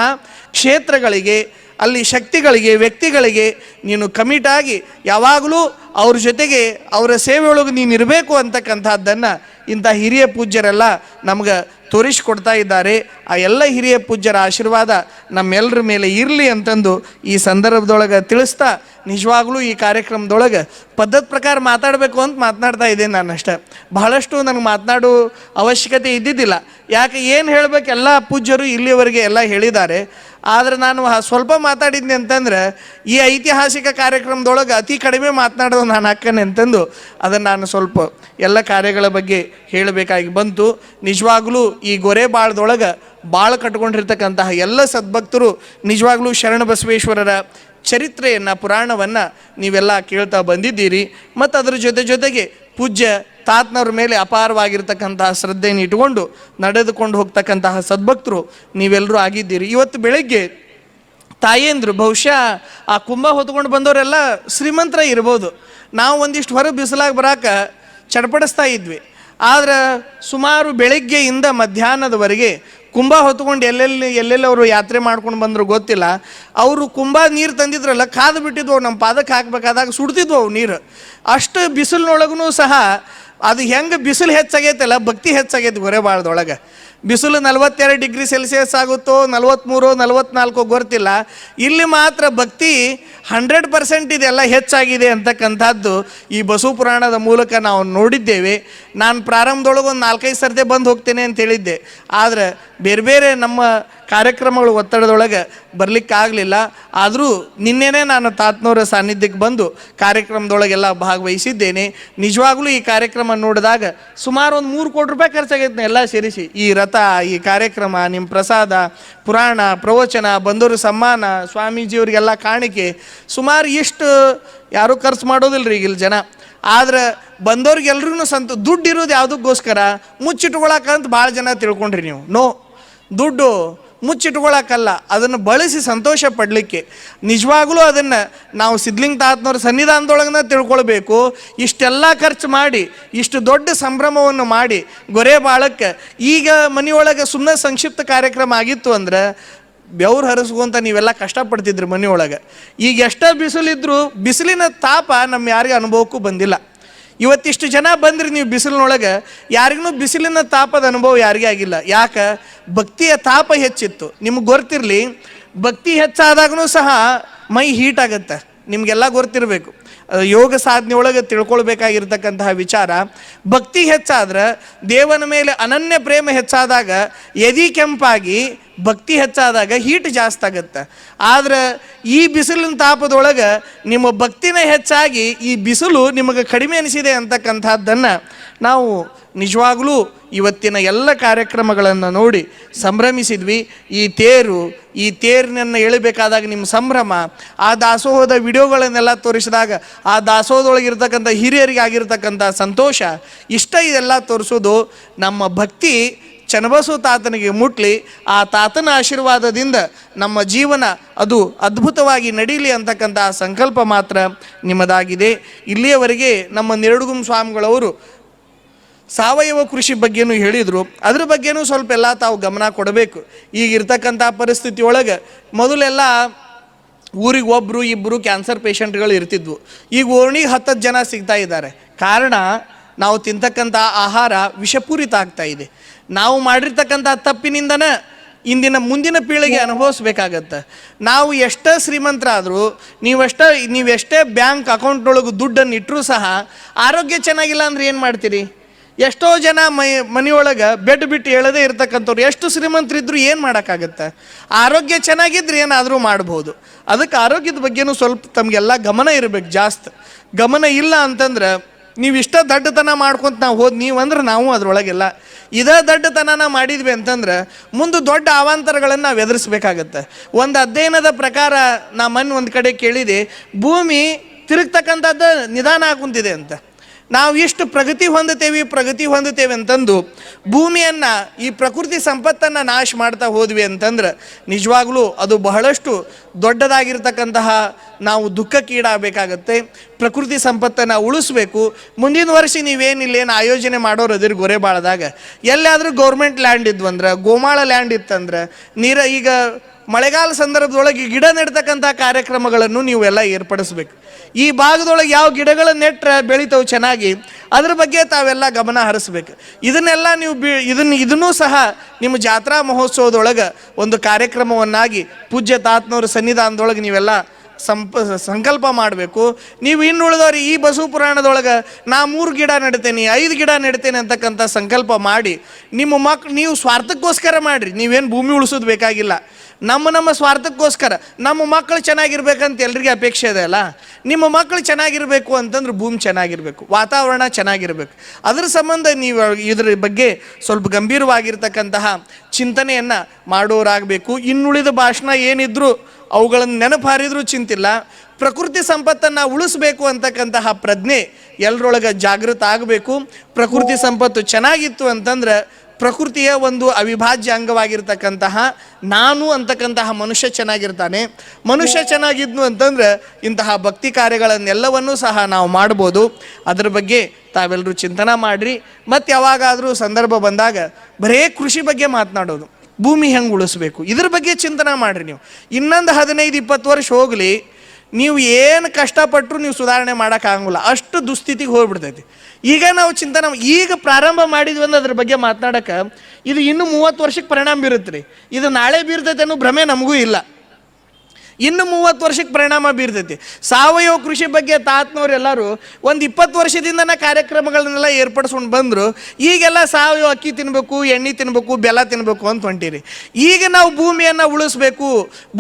ಕ್ಷೇತ್ರಗಳಿಗೆ, ಅಲ್ಲಿ ಶಕ್ತಿಗಳಿಗೆ, ವ್ಯಕ್ತಿಗಳಿಗೆ ನೀನು ಕಮಿಟ್ ಆಗಿ ಯಾವಾಗಲೂ ಅವ್ರ ಜೊತೆಗೆ ಅವರ ಸೇವೆಯೊಳಗೆ ನೀನು ಇರಬೇಕು ಅಂತಕ್ಕಂಥದ್ದನ್ನು ಇಂಥ ಹಿರಿಯ ಪೂಜ್ಯರೆಲ್ಲ ನಮ್ಗೆ ತೋರಿಸಿಕೊಡ್ತಾ ಇದ್ದಾರೆ. ಆ ಎಲ್ಲ ಹಿರಿಯ ಪೂಜ್ಯರ ಆಶೀರ್ವಾದ ನಮ್ಮೆಲ್ಲರ ಮೇಲೆ ಇರಲಿ ಅಂತಂದು ಈ ಸಂದರ್ಭದೊಳಗೆ ತಿಳಿಸ್ತಾ ನಿಜವಾಗ್ಲೂ ಈ ಕಾರ್ಯಕ್ರಮದೊಳಗೆ ಪದ್ಧತಿ ಪ್ರಕಾರ ಮಾತಾಡಬೇಕು ಅಂತ ಮಾತನಾಡ್ತಾ ಇದ್ದೇನೆ ನಾನು ಅಷ್ಟೇ. ಬಹಳಷ್ಟು ನನಗೆ ಮಾತನಾಡೋ ಅವಶ್ಯಕತೆ ಇದ್ದಿದ್ದಿಲ್ಲ. ಯಾಕೆ ಏನು ಹೇಳಬೇಕು ಎಲ್ಲ ಪೂಜ್ಯರು ಇಲ್ಲಿವರೆಗೆ ಎಲ್ಲ ಹೇಳಿದ್ದಾರೆ. ಆದರೆ ನಾನು ಸ್ವಲ್ಪ ಮಾತಾಡಿದ್ನಿ ಅಂತಂದ್ರೆ ಈ ಐತಿಹಾಸಿಕ ಕಾರ್ಯಕ್ರಮದೊಳಗೆ ಅತಿ ಕಡಿಮೆ ಮಾತನಾಡೋದು ನಾನು ಹಾಕ್ಕನೆ ಅಂತಂದು ಅದನ್ನು ನಾನು ಸ್ವಲ್ಪ ಎಲ್ಲ ಕಾರ್ಯಗಳ ಬಗ್ಗೆ ಹೇಳಬೇಕಾಗಿ ಬಂತು. ನಿಜವಾಗ್ಲೂ ಈ ಗೊರೆ ಬಾಳದೊಳಗೆ ಬಾಳ ಕಟ್ಕೊಂಡಿರ್ತಕ್ಕಂತಹ ಎಲ್ಲ ಸದ್ಭಕ್ತರು ನಿಜವಾಗ್ಲೂ ಶರಣ ಬಸವೇಶ್ವರರ ಚರಿತ್ರೆಯನ್ನು, ಪುರಾಣವನ್ನು ನೀವೆಲ್ಲ ಕೇಳ್ತಾ ಬಂದಿದ್ದೀರಿ. ಮತ್ತು ಅದರ ಜೊತೆ ಜೊತೆಗೆ ಪೂಜ್ಯ ತಾತ್ನವ್ರ ಮೇಲೆ ಅಪಾರವಾಗಿರ್ತಕ್ಕಂತಹ ಶ್ರದ್ಧೆಯನ್ನು ಇಟ್ಕೊಂಡು ನಡೆದುಕೊಂಡು ಹೋಗ್ತಕ್ಕಂತಹ ಸದ್ಭಕ್ತರು ನೀವೆಲ್ಲರೂ ಆಗಿದ್ದೀರಿ. ಇವತ್ತು ಬೆಳಗ್ಗೆ ತಾಯೇಂದ್ರು ಬಹುಶಃ ಆ ಕುಂಭ ಹೊತ್ಕೊಂಡು ಬಂದವರೆಲ್ಲ ಶ್ರೀಮಂತರ ಇರ್ಬೋದು. ನಾವು ಒಂದಿಷ್ಟು ಹೊರಗೆ ಬಿಸಿಲಾಗಿ ಬರಾಕ ಚಡಪಡಿಸ್ತಾ ಇದ್ವಿ. ಆದ್ರೆ ಸುಮಾರು ಬೆಳಗ್ಗೆಯಿಂದ ಮಧ್ಯಾಹ್ನದವರೆಗೆ ಕುಂಭ ಹೊತ್ಕೊಂಡು ಎಲ್ಲೆಲ್ಲಿ ಎಲ್ಲೆಲ್ಲಿ ಅವರು ಯಾತ್ರೆ ಮಾಡ್ಕೊಂಡು ಬಂದರು ಗೊತ್ತಿಲ್ಲ. ಅವರು ಕುಂಭ ನೀರು ತಂದಿದ್ರಲ್ಲ, ಕಾದು ಬಿಟ್ಟಿದ್ವು ನಮ್ಮ ಪಾದಕ್ಕೆ ಹಾಕ್ಬೇಕಾದಾಗ ಸುಡ್ತಿದ್ವು ಅವು ನೀರು. ಅಷ್ಟು ಬಿಸಿಲಿನೊಳಗೂ ಸಹ ಅದು ಹೆಂಗೆ ಬಿಸಿಲು ಹೆಚ್ಚಾಗೈತಲ್ಲ, ಭಕ್ತಿ ಹೆಚ್ಚಾಗೈತೆ ಗೊರೆಬಾಳದೊಳಗೆ ಬಿಸಿಲು ನಲವತ್ತೆರಡು ಡಿಗ್ರಿ ಸೆಲ್ಸಿಯಸ್ ಆಗುತ್ತೋ ನಲವತ್ತ್ಮೂರು ನಲವತ್ನಾಲ್ಕು ಗೊತ್ತಿಲ್ಲ ಇಲ್ಲಿ ಮಾತ್ರ ಭಕ್ತಿ ಹಂಡ್ರೆಡ್ ಪರ್ಸೆಂಟ್ ಇದೆಲ್ಲ ಹೆಚ್ಚಾಗಿದೆ ಅಂತಕ್ಕಂಥದ್ದು ಈ ಬಸವ ಪುರಾಣದ ಮೂಲಕ ನಾವು ನೋಡಿದ್ದೇವೆ. ನಾನು ಪ್ರಾರಂಭದೊಳಗೆ ಒಂದು ನಾಲ್ಕೈದು ಸರ್ತಿ ಬಂದು ಹೋಗ್ತೇನೆ ಅಂತ ಹೇಳಿದ್ದೆ. ಆದರೆ ಬೇರೆ ಬೇರೆ ನಮ್ಮ ಕಾರ್ಯಕ್ರಮಗಳು ಒತ್ತಡದೊಳಗೆ ಬರಲಿಕ್ಕಾಗಲಿಲ್ಲ. ಆದರೂ ನಿನ್ನೆನೇ ನಾನು ತಾತ್ನವರ ಸಾನ್ನಿಧ್ಯಕ್ಕೆ ಬಂದು ಕಾರ್ಯಕ್ರಮದೊಳಗೆಲ್ಲ ಭಾಗವಹಿಸಿದ್ದೇನೆ. ನಿಜವಾಗ್ಲೂ ಈ ಕಾರ್ಯಕ್ರಮ ನೋಡಿದಾಗ ಸುಮಾರು ಒಂದು ಮೂರು ಕೋಟಿ ರೂಪಾಯಿ ಖರ್ಚಾಗೈತೆ ಎಲ್ಲ ಸೇರಿಸಿ ಈ ರಥ, ಈ ಕಾರ್ಯಕ್ರಮ ನಿಮ್ಮ ಪ್ರಸಾದ, ಪುರಾಣ, ಪ್ರವಚನ ಬಂದವರು ಸಮ್ಮಾನ, ಸ್ವಾಮೀಜಿಯವರಿಗೆಲ್ಲ ಕಾಣಿಕೆ. ಸುಮಾರು ಇಷ್ಟು ಯಾರೂ ಖರ್ಚು ಮಾಡೋದಿಲ್ಲ ರೀ ಇಲ್ಲಿ ಜನ. ಆದ್ರೆ ಬಂದವ್ರಿಗೆಲ್ರಿಗೂ ಸಂತ ದುಡ್ಡು ಇರೋದು ಯಾವುದಕ್ಕೋಸ್ಕರ ಮುಚ್ಚಿಟ್ಕೊಳಕಂತ ಭಾಳ ಜನ ತಿಳ್ಕೊಂಡ್ರಿ ನೀವು. ನೋ ದುಡ್ಡು ಮುಚ್ಚಿಟ್ಕೊಳ್ಳೋಕ್ಕಲ್ಲ ಅದನ್ನು ಬಳಸಿ ಸಂತೋಷ ಪಡಲಿಕ್ಕೆ. ನಿಜವಾಗ್ಲೂ ಅದನ್ನು ನಾವು ಸಿದ್ಲಿಂಗ ತಾತನವ್ರ ಸನ್ನಿಧಾನದೊಳಗನ ತಿಳ್ಕೊಳ್ಬೇಕು. ಇಷ್ಟೆಲ್ಲ ಖರ್ಚು ಮಾಡಿ, ಇಷ್ಟು ದೊಡ್ಡ ಸಂಭ್ರಮವನ್ನು ಮಾಡಿ ಗೊರೆ ಬಾಳಕ್ಕೆ. ಈಗ ಮನೆಯೊಳಗೆ ಸುಮ್ಮನೆ ಸಂಕ್ಷಿಪ್ತ ಕಾರ್ಯಕ್ರಮ ಆಗಿತ್ತು ಅಂದ್ರೆ, ಬೆವ್ರು ಹರಿಸ್ಕೊಂತ ನೀವೆಲ್ಲ ಕಷ್ಟಪಡ್ತಿದ್ರಿ ಮನೆಯೊಳಗೆ. ಈಗ ಎಷ್ಟೇ ಬಿಸಿಲಿದ್ರೂ, ಬಿಸಿಲಿನ ತಾಪ ನಮ್ಮ ಯಾರಿಗೂ ಅನುಭವಕ್ಕೂ ಬಂದಿಲ್ಲ. ಇವತ್ತಿಷ್ಟು ಜನ ಬಂದ್ರಿ ನೀವು ಬಿಸಿಲಿನೊಳಗೆ, ಯಾರಿಗೂ ಬಿಸಿಲಿನ ತಾಪದ ಅನುಭವ ಯಾರಿಗೇ ಆಗಿಲ್ಲ. ಯಾಕೆ? ಭಕ್ತಿಯ ತಾಪ ಹೆಚ್ಚಿತ್ತು. ನಿಮ್ಗೆ ಗೊತ್ತಿರಲಿ ಭಕ್ತಿ ಹೆಚ್ಚಾದಾಗೂ ಸಹ ಮೈ ಹೀಟ್ ಆಗುತ್ತೆ. ನಿಮಗೆಲ್ಲ ಗೊತ್ತಿರಬೇಕು. ಯೋಗ ಸಾಧನೆ ಒಳಗೆ ತಿಳ್ಕೊಳ್ಬೇಕಾಗಿರ್ತಕ್ಕಂತಹ ವಿಚಾರ. ಭಕ್ತಿ ಹೆಚ್ಚಾದ್ರೆ ದೇವನ ಮೇಲೆ ಅನನ್ಯ ಪ್ರೇಮ ಹೆಚ್ಚಾದಾಗ ಎದಿ ಕೆಂಪಾಗಿ ಭಕ್ತಿ ಹೆಚ್ಚಾದಾಗ ಹೀಟ್ ಜಾಸ್ತಿ ಆಗುತ್ತೆ. ಆದ್ರೆ ಈ ಬಿಸಿಲಿನ ತಾಪದೊಳಗೆ ನಿಮ್ಮ ಭಕ್ತಿನೇ ಹೆಚ್ಚಾಗಿ ಈ ಬಿಸಿಲು ನಿಮಗೆ ಕಡಿಮೆ ಅನಿಸಿದೆ ಅಂತಕ್ಕಂಥದ್ದನ್ನು ನಾವು ನಿಜವಾಗ್ಲೂ ಇವತ್ತಿನ ಎಲ್ಲ ಕಾರ್ಯಕ್ರಮಗಳನ್ನು ನೋಡಿ ಸಂಭ್ರಮಿಸಿದ್ವಿ. ಈ ತೇರು, ಈ ತೇರಿನನ್ನು ಎಳಿಬೇಕಾದಾಗ ನಿಮ್ಮ ಸಂಭ್ರಮ, ಆ ದಾಸೋಹದ ವಿಡಿಯೋಗಳನ್ನೆಲ್ಲ ತೋರಿಸಿದಾಗ ಆ ದಾಸೋಹದೊಳಗಿರ್ತಕ್ಕಂಥ ಹಿರಿಯರಿಗೆ ಆಗಿರ್ತಕ್ಕಂಥ ಸಂತೋಷ. ಇಷ್ಟ ಇದೆಲ್ಲ ತೋರಿಸೋದು ನಮ್ಮ ಭಕ್ತಿ ಚನ್ನಬಸು ತಾತನಿಗೆ ಮುಟ್ಲಿ, ಆ ತಾತನ ಆಶೀರ್ವಾದದಿಂದ ನಮ್ಮ ಜೀವನ ಅದು ಅದ್ಭುತವಾಗಿ ನಡೀಲಿ ಅಂತಕ್ಕಂಥ ಸಂಕಲ್ಪ ಮಾತ್ರ ನಿಮ್ಮದಾಗಿದೆ. ಇಲ್ಲಿಯವರೆಗೆ ನಮ್ಮ ನಿರಡುಗುಂ ಸ್ವಾಮಿಗಳವರು ಸಾವಯವ ಕೃಷಿ ಬಗ್ಗೆನೂ ಹೇಳಿದರು. ಅದ್ರ ಬಗ್ಗೆನೂ ಸ್ವಲ್ಪ ಎಲ್ಲ ತಾವು ಗಮನ ಕೊಡಬೇಕು. ಈಗ ಇರ್ತಕ್ಕಂಥ ಪರಿಸ್ಥಿತಿ ಒಳಗೆ ಮೊದಲೆಲ್ಲ ಊರಿಗೆ ಒಬ್ಬರು ಇಬ್ಬರು ಕ್ಯಾನ್ಸರ್ ಪೇಷಂಟ್ಗಳು ಇರ್ತಿದ್ವು. ಈಗ ಓರ್ಣಿಗೆ ಹತ್ತತ್ತು ಜನ ಸಿಗ್ತಾ ಇದ್ದಾರೆ. ಕಾರಣ ನಾವು ತಿಂತಕ್ಕಂಥ ಆಹಾರ ವಿಷಪೂರಿತ ಆಗ್ತಾ ಇದೆ. ನಾವು ಮಾಡಿರ್ತಕ್ಕಂಥ ತಪ್ಪಿನಿಂದನೇ ಇಂದಿನ ಮುಂದಿನ ಪೀಳಿಗೆ ಅನುಭವಿಸ್ಬೇಕಾಗತ್ತೆ. ನಾವು ಎಷ್ಟೇ ಶ್ರೀಮಂತರಾದರೂ, ನೀವೆಷ್ಟೇ ನೀವೆಷ್ಟೇ ಬ್ಯಾಂಕ್ ಅಕೌಂಟ್ನೊಳಗೆ ದುಡ್ಡನ್ನು ಇಟ್ಟರೂ ಸಹ ಆರೋಗ್ಯ ಚೆನ್ನಾಗಿಲ್ಲ ಅಂದ್ರೆ ಏನು ಮಾಡ್ತೀರಿ? ಎಷ್ಟೋ ಜನ ಮೈ ಮನೆಯೊಳಗೆ ಬೆಡ್ ಬಿಟ್ಟು ಹೇಳದೇ ಇರತಕ್ಕಂಥವ್ರು, ಎಷ್ಟು ಶ್ರೀಮಂತರಿದ್ರು ಏನು ಮಾಡೋಕ್ಕಾಗತ್ತೆ? ಆರೋಗ್ಯ ಚೆನ್ನಾಗಿದ್ರೆ ಏನಾದರೂ ಮಾಡ್ಬೋದು. ಅದಕ್ಕೆ ಆರೋಗ್ಯದ ಬಗ್ಗೆನೂ ಸ್ವಲ್ಪ ತಮಗೆಲ್ಲ ಗಮನ ಇರಬೇಕು ಜಾಸ್ತಿ. ಗಮನ ಇಲ್ಲ ಅಂತಂದ್ರೆ ನೀವು ಇಷ್ಟ ದಡ್ಡತನ ಮಾಡ್ಕೊಂತ ನಾವು ಹೋದ್ ನೀವು ಅಂದ್ರೆ ನಾವು ಅದ್ರೊಳಗೆಲ್ಲ. ಇದೇ ದಡ್ಡತನನ ಮಾಡಿದ್ವಿ ಅಂತಂದ್ರೆ ಮುಂದೆ ದೊಡ್ಡ ಅವಾಂತರಗಳನ್ನು ನಾವು ಎದುರಿಸ್ಬೇಕಾಗತ್ತೆ. ಒಂದು ಅಧ್ಯಯನದ ಪ್ರಕಾರ ನಾ ಮೊನ್ನೆ ಒಂದು ಕಡೆ ಕೇಳಿದೆ, ಭೂಮಿ ತಿರುಗ್ತಕ್ಕಂಥದ್ದು ನಿಧಾನ ಆಗುಂತಿದೆ ಅಂತ. ನಾವು ಎಷ್ಟು ಪ್ರಗತಿ ಹೊಂದುತ್ತೇವೆ ಪ್ರಗತಿ ಹೊಂದುತ್ತೇವೆ ಅಂತಂದು ಭೂಮಿಯನ್ನು, ಈ ಪ್ರಕೃತಿ ಸಂಪತ್ತನ್ನು ನಾಶ ಮಾಡ್ತಾ ಹೋದ್ವಿ ಅಂತಂದ್ರೆ ನಿಜವಾಗ್ಲೂ ಅದು ಬಹಳಷ್ಟು ದೊಡ್ಡದಾಗಿರ್ತಕ್ಕಂತಹ ನಾವು ದುಃಖಕ್ಕೀಡಾಗಬೇಕಾಗತ್ತೆ. ಪ್ರಕೃತಿ ಸಂಪತ್ತನ್ನು ಉಳಿಸ್ಬೇಕು. ಮುಂದಿನ ವರ್ಷ ನೀವೇನಿಲ್ಲ ಏನು ಆಯೋಜನೆ ಮಾಡೋರು ಅದಿರ್ ಗೊರೆ ಬಾಳದಾಗ. ಎಲ್ಲಾದರೂ ಗೌರ್ಮೆಂಟ್ ಲ್ಯಾಂಡ್ ಇದ್ವು ಅಂದ್ರೆ, ಗೋಮಾಳ ಲ್ಯಾಂಡ್ ಇತ್ತಂದ್ರೆ, ನೀರ ಈಗ ಮಳೆಗಾಲ ಸಂದರ್ಭದೊಳಗೆ ಗಿಡ ನೆಡ್ತಕ್ಕಂಥ ಕಾರ್ಯಕ್ರಮಗಳನ್ನು ನೀವೆಲ್ಲ ಏರ್ಪಡಿಸ್ಬೇಕು. ಈ ಭಾಗದೊಳಗೆ ಯಾವ ಗಿಡಗಳ ನೆಟ್ಟರೆ ಬೆಳಿತಾವೆ ಚೆನ್ನಾಗಿ, ಅದ್ರ ಬಗ್ಗೆ ತಾವೆಲ್ಲ ಗಮನ ಹರಿಸ್ಬೇಕು. ಇದನ್ನೆಲ್ಲ ನೀವು ಬಿ ಇದನ್ನ ಇದನ್ನೂ ಸಹ ನಿಮ್ಮ ಜಾತ್ರಾ ಮಹೋತ್ಸವದೊಳಗೆ ಒಂದು ಕಾರ್ಯಕ್ರಮವನ್ನಾಗಿ ಪೂಜ್ಯ ತಾತ್ನವ್ರ ಸನ್ನಿಧಾನದೊಳಗೆ ನೀವೆಲ್ಲ ಸಂಪ, ಸಂಕಲ್ಪ ಮಾಡಬೇಕು. ನೀವು ಇನ್ನು ಉಳಿದವ್ರು ಈ ಬಸವ ಪುರಾಣದೊಳಗೆ ನಾ ಮೂರು ಗಿಡ ನೆಡ್ತೇನೆ, ಐದು ಗಿಡ ನೆಡ್ತೇನೆ ಅಂತಕ್ಕಂಥ ಸಂಕಲ್ಪ ಮಾಡಿ, ನಿಮ್ಮ ಮಕ್, ನೀವು ಸ್ವಾರ್ಥಕ್ಕೋಸ್ಕರ ಮಾಡಿರಿ, ನೀವೇನು ಭೂಮಿ ಉಳಿಸೋದು ಬೇಕಾಗಿಲ್ಲ. ನಮ್ಮ ನಮ್ಮ ಸ್ವಾರ್ಥಕ್ಕೋಸ್ಕರ, ನಮ್ಮ ಮಕ್ಕಳು ಚೆನ್ನಾಗಿರ್ಬೇಕಂತ ಎಲ್ರಿಗೆ ಅಪೇಕ್ಷೆ ಇದೆ ಅಲ್ಲ? ನಿಮ್ಮ ಮಕ್ಕಳು ಚೆನ್ನಾಗಿರಬೇಕು ಅಂತಂದ್ರೆ ಭೂಮಿ ಚೆನ್ನಾಗಿರಬೇಕು, ವಾತಾವರಣ ಚೆನ್ನಾಗಿರಬೇಕು. ಅದರ ಸಂಬಂಧ ನೀವು ಇದ್ರ ಬಗ್ಗೆ ಸ್ವಲ್ಪ ಗಂಭೀರವಾಗಿರ್ತಕ್ಕಂತಹ ಚಿಂತನೆಯನ್ನು ಮಾಡೋರಾಗಬೇಕು. ಇನ್ನುಳಿದ ಭಾಷಣ ಏನಿದ್ರೂ ಅವುಗಳನ್ನು ನೆನಪು ಹಾರಿದ್ರೂ ಚಿಂತಿಲ್ಲ. ಪ್ರಕೃತಿ ಸಂಪತ್ತನ್ನು ಉಳಿಸ್ಬೇಕು ಅಂತಕ್ಕಂತಹ ಪ್ರಜ್ಞೆ ಎಲ್ಲರೊಳಗೆ ಜಾಗೃತ ಆಗಬೇಕು. ಪ್ರಕೃತಿ ಸಂಪತ್ತು ಚೆನ್ನಾಗಿತ್ತು ಅಂತಂದ್ರೆ ಪ್ರಕೃತಿಯ ಒಂದು ಅವಿಭಾಜ್ಯ ಅಂಗವಾಗಿರ್ತಕ್ಕಂತಹ ನಾನು ಅಂತಕ್ಕಂತಹ ಮನುಷ್ಯ ಚೆನ್ನಾಗಿರ್ತಾನೆ. ಮನುಷ್ಯ ಚೆನ್ನಾಗಿದ್ನು ಅಂತಂದ್ರೆ ಇಂತಹ ಭಕ್ತಿ ಕಾರ್ಯಗಳನ್ನೆಲ್ಲವನ್ನೂ ಸಹ ನಾವು ಮಾಡ್ಬೋದು. ಅದ್ರ ಬಗ್ಗೆ ತಾವೆಲ್ಲರೂ ಚಿಂತನೆ ಮಾಡಿರಿ. ಮತ್ತು ಯಾವಾಗಾದರೂ ಸಂದರ್ಭ ಬಂದಾಗ ಬರೇ ಕೃಷಿ ಬಗ್ಗೆ ಮಾತನಾಡೋದು. ಭೂಮಿ ಹೆಂಗೆ ಉಳಿಸ್ಬೇಕು? ಇದ್ರ ಬಗ್ಗೆ ಚಿಂತನೆ ಮಾಡಿರಿ ನೀವು. ಇನ್ನೊಂದು ಹದಿನೈದು, ಇಪ್ಪತ್ತು ವರ್ಷ ಹೋಗಲಿ ನೀವು ಏನು ಕಷ್ಟಪಟ್ಟರು ನೀವು ಸುಧಾರಣೆ ಮಾಡೋಕ್ಕಾಗಂಗಿಲ್ಲ ಅಷ್ಟು ದುಸ್ಥಿತಿಗೆ ಹೋಗ್ಬಿಡ್ತೈತಿ. ಈಗ ನಾವು ಚಿಂತನೆ ಈಗ ಪ್ರಾರಂಭ ಮಾಡಿದ್ವಿ ಅಂದ್ರೆ ಅದ್ರ ಬಗ್ಗೆ ಮಾತನಾಡಕ್ಕೆ ಇದು ಇನ್ನೂ ಮೂವತ್ತು ವರ್ಷಕ್ಕೆ ಪರಿಣಾಮ ಬೀರುತ್ತೆ ರೀ ಇದು ನಾಳೆ ಬೀರ್ತೈತೆ ಅನ್ನೋ ಭ್ರಮೆ ನಮಗೂ ಇಲ್ಲ. ಇನ್ನು ಮೂವತ್ತು ವರ್ಷಕ್ಕೆ ಪರಿಣಾಮ ಬೀರ್ತೈತಿ. ಸಾವಯವ ಕೃಷಿ ಬಗ್ಗೆ ತಾತ್ನವ್ರೆಲ್ಲರೂ ಒಂದು ಇಪ್ಪತ್ತು ವರ್ಷದಿಂದನೇ ಕಾರ್ಯಕ್ರಮಗಳನ್ನೆಲ್ಲ ಏರ್ಪಡಿಸ್ಕೊಂಡು ಬಂದರು, ಈಗೆಲ್ಲ ಸಾವಯವ ಅಕ್ಕಿ ತಿನ್ನಬೇಕು ಎಣ್ಣೆ ತಿನ್ನಬೇಕು ಬೆಲ್ಲ ತಿನ್ನಬೇಕು ಅಂತ ಹೊಂಟಿರಿ. ಈಗ ನಾವು ಭೂಮಿಯನ್ನು ಉಳಿಸ್ಬೇಕು,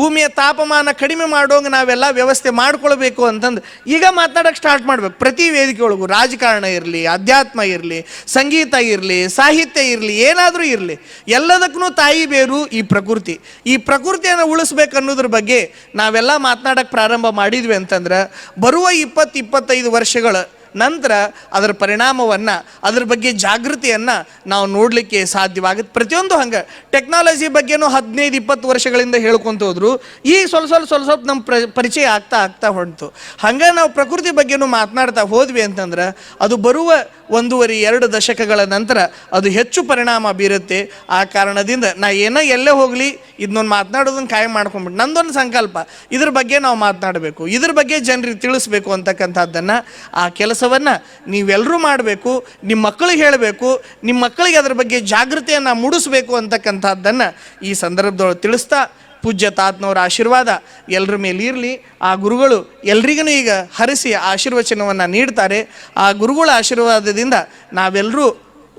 ಭೂಮಿಯ ತಾಪಮಾನ ಕಡಿಮೆ ಮಾಡೋಂಗೆ ನಾವೆಲ್ಲ ವ್ಯವಸ್ಥೆ ಮಾಡ್ಕೊಳ್ಬೇಕು ಅಂತಂದು ಈಗ ಮಾತನಾಡೋಕೆ ಸ್ಟಾರ್ಟ್ ಮಾಡಬೇಕು. ಪ್ರತಿ ವೇದಿಕೆ ಒಳಗೂ ರಾಜಕಾರಣ ಇರಲಿ, ಅಧ್ಯಾತ್ಮ ಇರಲಿ, ಸಂಗೀತ ಇರಲಿ, ಸಾಹಿತ್ಯ ಇರಲಿ, ಏನಾದರೂ ಇರಲಿ, ಎಲ್ಲದಕ್ಕೂ ತಾಯಿ ಬೇರು ಈ ಪ್ರಕೃತಿ. ಈ ಪ್ರಕೃತಿಯನ್ನು ಉಳಿಸ್ಬೇಕು ಅನ್ನೋದ್ರ ಬಗ್ಗೆ ನಾವೆಲ್ಲ ಮಾತನಾಡಕ್ಕೆ ಪ್ರಾರಂಭ ಮಾಡಿದ್ವಿ ಅಂತಂದ್ರೆ ಬರುವ ಇಪ್ಪತ್ತು ಇಪ್ಪತ್ತೈದು ವರ್ಷಗಳ ನಂತರ ಅದರ ಪರಿಣಾಮವನ್ನು, ಅದರ ಬಗ್ಗೆ ಜಾಗೃತಿಯನ್ನು ನಾವು ನೋಡಲಿಕ್ಕೆ ಸಾಧ್ಯವಾಗುತ್ತೆ. ಪ್ರತಿಯೊಂದು ಹಂಗೆ. ಟೆಕ್ನಾಲಜಿ ಬಗ್ಗೆನೂ ಹದಿನೈದು, ಇಪ್ಪತ್ತು ವರ್ಷಗಳಿಂದ ಹೇಳ್ಕೊಂತ ಹೋದ್ರು. ಈ ಸ್ವಲ್ಪ ಸ್ವಲ್ಪ ಸ್ವಲ್ಪ ಸ್ವಲ್ಪ ನಮ್ಮ ಪ್ರ, ಪರಿಚಯ ಆಗ್ತಾ ಆಗ್ತಾ ಹೊಂಟು. ಹಂಗೆ ನಾವು ಪ್ರಕೃತಿ ಬಗ್ಗೆನೂ ಮಾತನಾಡ್ತಾ ಹೋದ್ವಿ ಅಂತಂದ್ರೆ, ಅದು ಬರುವ ಒಂದೂವರೆ, ಎರಡು ದಶಕಗಳ ನಂತರ ಅದು ಹೆಚ್ಚು ಪರಿಣಾಮ ಬೀರುತ್ತೆ. ಆ ಕಾರಣದಿಂದ ನಾ ಏನೋ ಎಲ್ಲೇ ಹೋಗಲಿ ಇದನ್ನೊಂದು ಮಾತನಾಡೋದನ್ನ ಕಾಯಂ ಮಾಡ್ಕೊಂಬಿಟ್ಟು ನಂದೊಂದು ಸಂಕಲ್ಪ. ಇದ್ರ ಬಗ್ಗೆ ನಾವು ಮಾತನಾಡಬೇಕು. ಇದ್ರ ಬಗ್ಗೆ ಜನರಿಗೆ ತಿಳಿಸ್ಬೇಕು ಅಂತಕ್ಕಂಥದ್ದನ್ನು ಆ ಕೆಲಸವನ್ನು ನೀವೆಲ್ಲರೂ ಮಾಡಬೇಕು ನಿಮ್ಮ ಮಕ್ಕಳಿಗೆ ಹೇಳಬೇಕು ನಿಮ್ಮ ಮಕ್ಕಳಿಗೆ ಅದರ ಬಗ್ಗೆ ಜಾಗೃತಿಯನ್ನು ಮೂಡಿಸಬೇಕು ಅಂತಕ್ಕಂಥದ್ದನ್ನು ಈ ಸಂದರ್ಭದೊಳಗೆ ತಿಳಿಸ್ತಾ ಪೂಜ್ಯ ತಾತ್ನವರ ಆಶೀರ್ವಾದ ಎಲ್ಲರ ಮೇಲೆ ಇರಲಿ. ಆ ಗುರುಗಳು ಎಲ್ರಿಗೂ ಈಗ ಹರಿಸಿ ಆಶೀರ್ವಚನವನ್ನು ನೀಡ್ತಾರೆ. ಆ ಗುರುಗಳ ಆಶೀರ್ವಾದದಿಂದ ನಾವೆಲ್ಲರೂ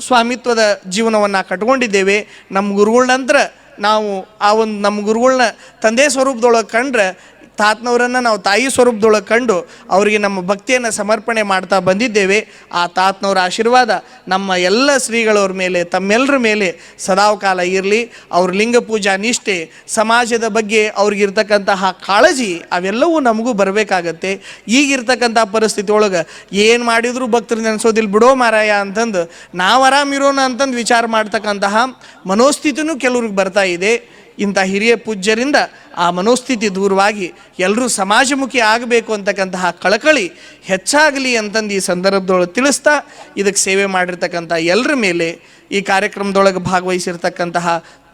ಸ್ವಾಮಿತ್ವದ ಜೀವನವನ್ನು ಕಟ್ಕೊಂಡಿದ್ದೇವೆ. ನಮ್ಮ ಗುರುಗಳ ನಂತರ ನಾವು ಆ ಒಂದು ನಮ್ಮ ಗುರುಗಳನ್ನ ತಂದೆ ಸ್ವರೂಪದೊಳಗೆ ಕಂಡ್ರೆ ತಾತ್ನವರನ್ನು ನಾವು ತಾಯಿ ಸ್ವರೂಪದೊಳಗೆ ಕಂಡು ಅವರಿಗೆ ನಮ್ಮ ಭಕ್ತಿಯನ್ನು ಸಮರ್ಪಣೆ ಮಾಡ್ತಾ ಬಂದಿದ್ದೇವೆ. ಆ ತಾತ್ನವರ ಆಶೀರ್ವಾದ ನಮ್ಮ ಎಲ್ಲ ಶ್ರೀಗಳವ್ರ ಮೇಲೆ ತಮ್ಮೆಲ್ಲರ ಮೇಲೆ ಸದಾವಕಾಲ ಇರಲಿ. ಅವ್ರ ಲಿಂಗ ಪೂಜಾ ನಿಷ್ಠೆ, ಸಮಾಜದ ಬಗ್ಗೆ ಅವ್ರಿಗಿರ್ತಕ್ಕಂತಹ ಕಾಳಜಿ ಅವೆಲ್ಲವೂ ನಮಗೂ ಬರಬೇಕಾಗತ್ತೆ. ಈಗಿರ್ತಕ್ಕಂಥ ಪರಿಸ್ಥಿತಿ ಒಳಗೆ ಏನು ಮಾಡಿದರೂ ಭಕ್ತರು ನೆನೆಸೋದಿಲ್ಲ ಬಿಡೋ ಮಾರಾಯ ಅಂತಂದು ನಾವು ಆರಾಮಿರೋಣ ಅಂತಂದು ವಿಚಾರ ಮಾಡ್ತಕ್ಕಂತಹ ಮನೋಸ್ಥಿತಿನೂ ಕೆಲವ್ರಿಗೆ ಬರ್ತಾ ಇದೆ. ಇಂಥ ಹಿರಿಯ ಪೂಜ್ಯರಿಂದ ಆ ಮನೋಸ್ಥಿತಿ ದೂರವಾಗಿ ಎಲ್ಲರೂ ಸಮಾಜಮುಖಿ ಆಗಬೇಕು ಅಂತಕ್ಕಂತಹ ಕಳಕಳಿ ಹೆಚ್ಚಾಗಲಿ ಅಂತಂದು ಈ ಸಂದರ್ಭದೊಳಗೆ ತಿಳಿಸ್ತಾ ಇದಕ್ಕೆ ಸೇವೆ ಮಾಡಿರ್ತಕ್ಕಂಥ ಎಲ್ಲರ ಮೇಲೆ ಈ ಕಾರ್ಯಕ್ರಮದೊಳಗೆ ಭಾಗವಹಿಸಿರ್ತಕ್ಕಂತಹ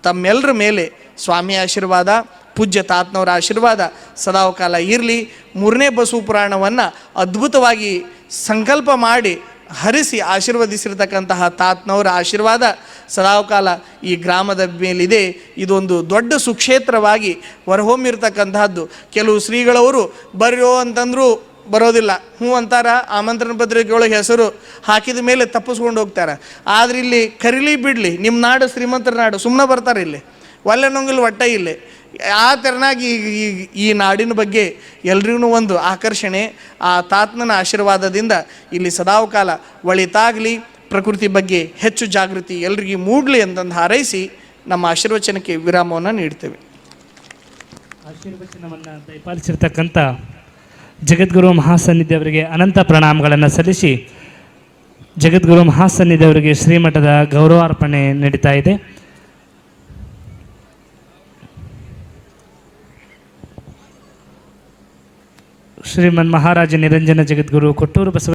ತಮ್ಮೆಲ್ಲರ ಮೇಲೆ ಸ್ವಾಮಿ ಆಶೀರ್ವಾದ, ಪೂಜ್ಯ ತಾತ್ನವರ ಆಶೀರ್ವಾದ ಸದಾವಕಾಲ ಇರಲಿ. ಮೂರನೇ ಬಸವ ಪುರಾಣವನ್ನು ಅದ್ಭುತವಾಗಿ ಸಂಕಲ್ಪ ಮಾಡಿ ಹರಿಸಿ ಆಶೀರ್ವದಿಸಿರ್ತಕ್ಕಂತಹ ತಾತ್ನವರ ಆಶೀರ್ವಾದ ಸದಾಕಾಲ ಈ ಗ್ರಾಮದ ಮೇಲಿದೆ. ಇದೊಂದು ದೊಡ್ಡ ಸುಕ್ಷೇತ್ರವಾಗಿ ಹೊರಹೊಮ್ಮಿರ್ತಕ್ಕಂತಹದ್ದು. ಕೆಲವು ಶ್ರೀಗಳವರು ಬರ್ರೋ ಅಂತಂದರೂ ಬರೋದಿಲ್ಲ. ಹ್ಞೂ ಅಂತಾರ ಆಮಂತ್ರಣ ಪತ್ರಿಕೆಯೊಳಗೆ ಹೆಸರು ಹಾಕಿದ ಮೇಲೆ ತಪ್ಪಿಸ್ಕೊಂಡು ಹೋಗ್ತಾರೆ. ಆದ್ರೆ ಇಲ್ಲಿ ಕರಿಲಿ ಬಿಡಲಿ ನಿಮ್ಮ ನಾಡು ಶ್ರೀಮಂತರ ನಾಡು ಸುಮ್ಮನೆ ಬರ್ತಾರೆ ಇಲ್ಲಿ. ಒಲ್ಲೆ ನೊಂಗಿಲ್ ಒಟ್ಟ ಇಲ್ಲಿ. ಆ ತೆರನಾಗಿ ಈ- ಈ- ನಾಡಿನ ಬಗ್ಗೆ ಎಲ್ರಿಗೂ ಒಂದು ಆಕರ್ಷಣೆ, ಆ ತಾತ್ಮನ ಆಶೀರ್ವಾದದಿಂದ ಇಲ್ಲಿ ಸದಾವಕಾಲ ಒಳಿತಾಗಲಿ, ಪ್ರಕೃತಿ ಬಗ್ಗೆ ಹೆಚ್ಚು ಜಾಗೃತಿ ಎಲ್ರಿಗೂ ಮೂಡಲಿ ಅಂತಂದು ಹಾರೈಸಿ ನಮ್ಮ ಆಶೀರ್ವಚನಕ್ಕೆ ವಿರಾಮವನ್ನು ನೀಡ್ತೇವೆ. ಆಶೀರ್ವಚನವನ್ನು ದಯಪಾಲಿಸಿರ್ತಕ್ಕಂಥ ಜಗದ್ಗುರು ಮಹಾಸನ್ನಿಧಿ ಅವರಿಗೆ ಅನಂತ ಪ್ರಣಾಮಗಳನ್ನು ಸಲ್ಲಿಸಿ ಜಗದ್ಗುರು ಮಹಾಸನ್ನಿಧಿ ಅವರಿಗೆ ಶ್ರೀಮಠದ ಗೌರವಾರ್ಪಣೆ ನಡೀತಾ ಇದೆ. ಶ್ರೀಮನ್ ಮಹಾರಾಜ ನಿರಂಜನ ಜಗದ್ಗುರು ಕೊಟ್ಟೂರು ಬಸವ